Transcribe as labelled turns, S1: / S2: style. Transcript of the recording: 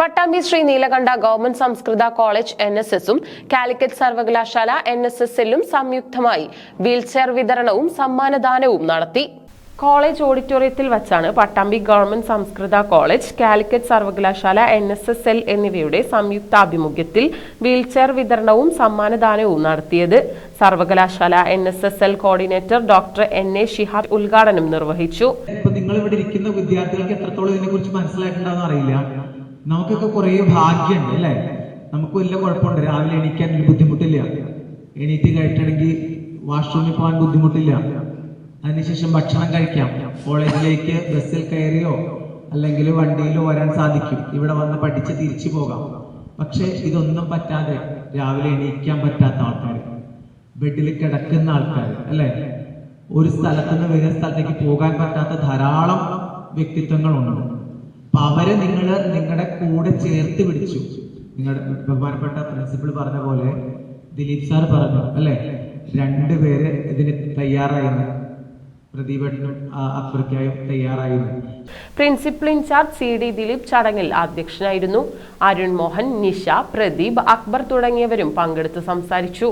S1: Pattambi Shri Neelakanta government സംസ്കൃത college N S എസും കാലിക്കറ്റ് സർവകലാശാല എൻ എസ് എസ് എല്ലും സംയുക്തമായി വീൽചെയർ വിതരണവും സമ്മാനദാനവും നടത്തി. കോളേജ് ഓഡിറ്റോറിയത്തിൽ വച്ചാണ് പട്ടാമ്പി ഗവൺമെന്റ് സംസ്കൃത കോളേജ് കാലിക്കറ്റ് സർവകലാശാല എൻ എസ് എസ് എൽ എന്നിവയുടെ സംയുക്താഭിമുഖ്യത്തിൽ വീൽചെയർ വിതരണവും സമ്മാനദാനവും നടത്തിയത്. സർവകലാശാല N S S L coordinator doctor N A Shihab ഉദ്ഘാടനം നിർവഹിച്ചു.
S2: നിങ്ങൾ ഇവിടെ ഇരിക്കുന്ന വിദ്യാർത്ഥികൾക്ക് എത്രത്തോളം ഇതിനെ കുറിച്ച് മനസ്സിലായിട്ടുണ്ടാവും അറിയില്ല. നമുക്കൊക്കെ കുറേ ഭാഗ്യമുണ്ട് അല്ലേ? നമുക്ക് വലിയ കുഴപ്പമുണ്ട്. രാവിലെ എണീക്കാൻ ബുദ്ധിമുട്ടില്ല. എണീറ്റ് കഴിക്കണമെങ്കിൽ വാഷ്റൂമിൽ പോകാൻ ബുദ്ധിമുട്ടില്ല. അതിനുശേഷം ഭക്ഷണം കഴിക്കാം. കോളേജിലേക്ക് ബസ്സിൽ കയറിയോ അല്ലെങ്കിൽ വണ്ടിയിലോ വരാൻ സാധിക്കും. ഇവിടെ വന്ന് പഠിച്ച് തിരിച്ചു പോകാം. പക്ഷെ ഇതൊന്നും പറ്റാതെ രാവിലെ എണീക്കാൻ പറ്റാത്ത ആൾക്കാർ ബെഡിൽ കിടക്കുന്ന ആൾക്കാർ അല്ലേ? ഒരു സ്ഥലത്ത് നിന്ന് വേറെ സ്ഥലത്തേക്ക് പോകാൻ പറ്റാത്ത ധാരാളം വ്യക്തിത്വങ്ങളുണ്ട്. അപ്പൊ അവരെ നിങ്ങൾ നിങ്ങളുടെ കൂടെ ചേർത്ത് പിടിച്ചു. നിങ്ങളുടെ ബഹുമാനപ്പെട്ട പ്രിൻസിപ്പൽ പറഞ്ഞ പോലെ ദിലീപ് സാർ പറഞ്ഞു അല്ലെ? രണ്ടുപേര് ഇതിന് തയ്യാറായിരുന്നു പ്രദീപേട്ടനും ആ, അക്ബർക്കായും തയ്യാറായിരുന്നു
S1: principal incharge C D Dileep ചടങ്ങിൽ അധ്യക്ഷനായിരുന്നു. അരുൺ മോഹൻ നിഷ പ്രദീപ് അക്ബർ തുടങ്ങിയവരും പങ്കെടുത്ത് സംസാരിച്ചു.